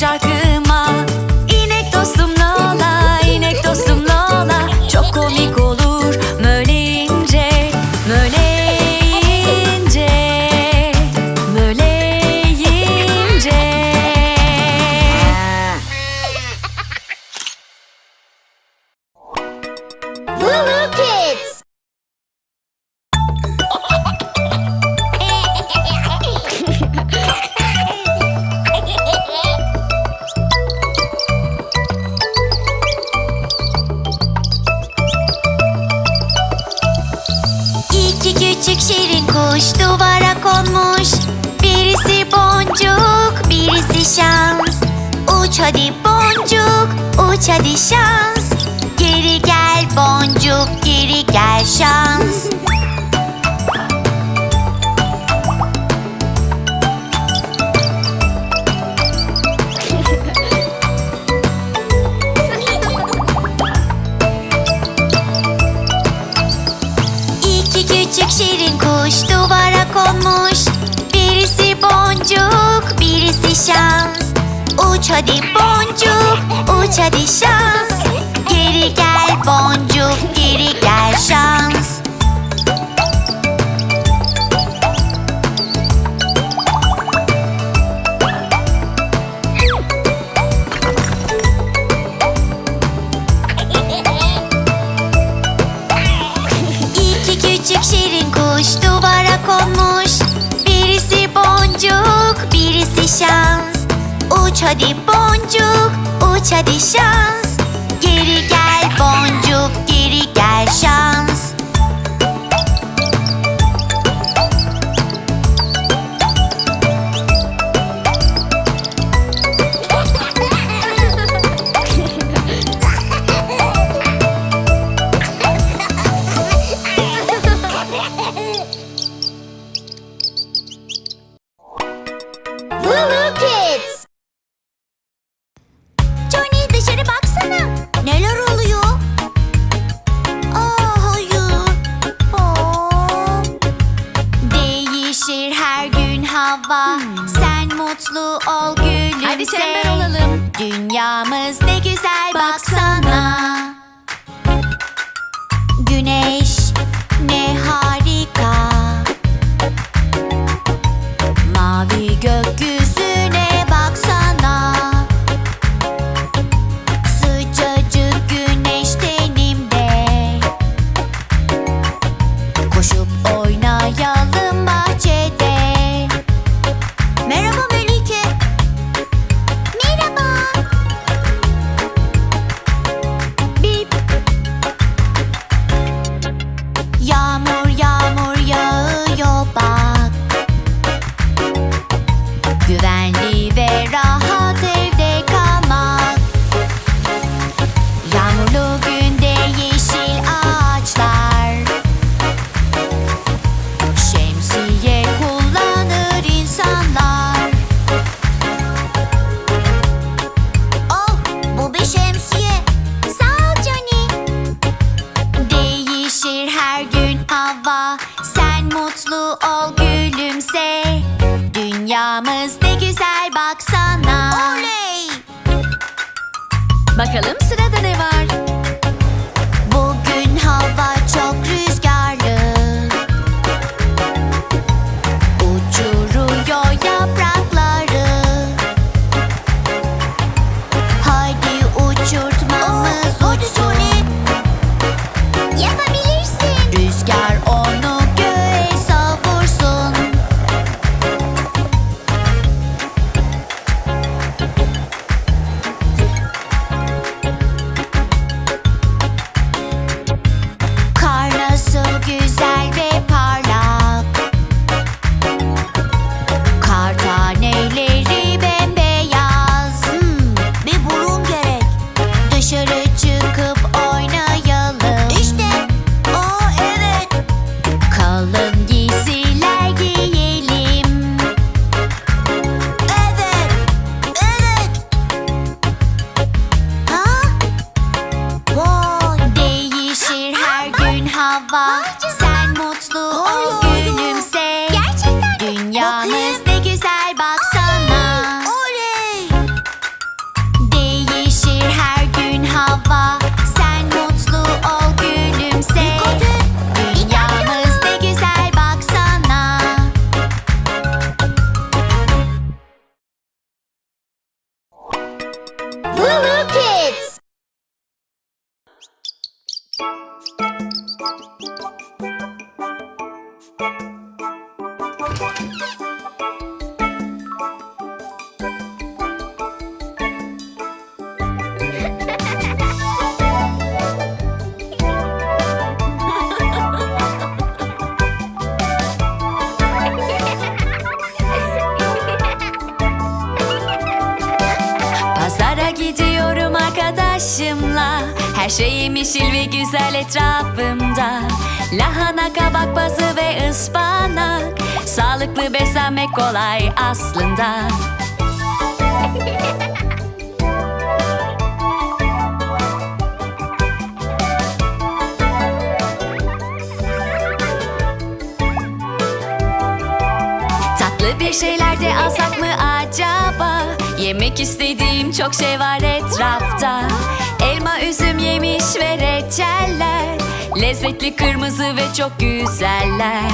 şarkım hadi boncuk uç hadi şans. Geri gel boncuk geri gel şans. Uç hadi boncuk, uç hadi şans. Geri gel boncuk úgy, hogy így bontjuk, úgy, hogy így. Neler oluyor? Aa, hayır. Aa. Değişir her gün hava. Hmm. Sen mutlu ol gülümse. Hadi çember olalım. Dünyamız ne güzel. look arkadaşımla Her şeyim yeşil ve güzel etrafımda. Lahana, kabak, pazı ve ıspanak. Sağlıklı beslenmek kolay aslında. Tatlı bir şeyler de alsak mı acaba? Yemek istediğim çok şey var etrafta. Elma, üzüm, yemiş ve reçeller. Lezzetli kırmızı ve çok güzeller.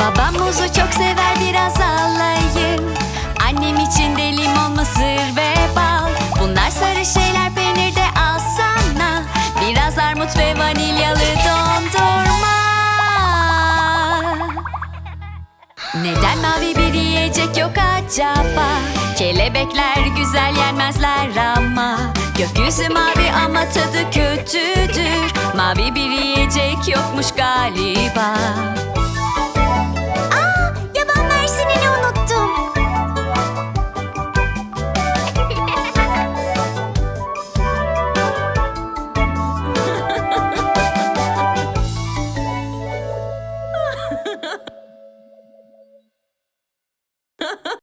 Babam muzu çok sever Neden mavi bir yiyecek yok acaba? Kelebekler güzel yenmezler ama Gökyüzü mavi ama tadı kötüdür Mavi bir yiyecek yokmuş galiba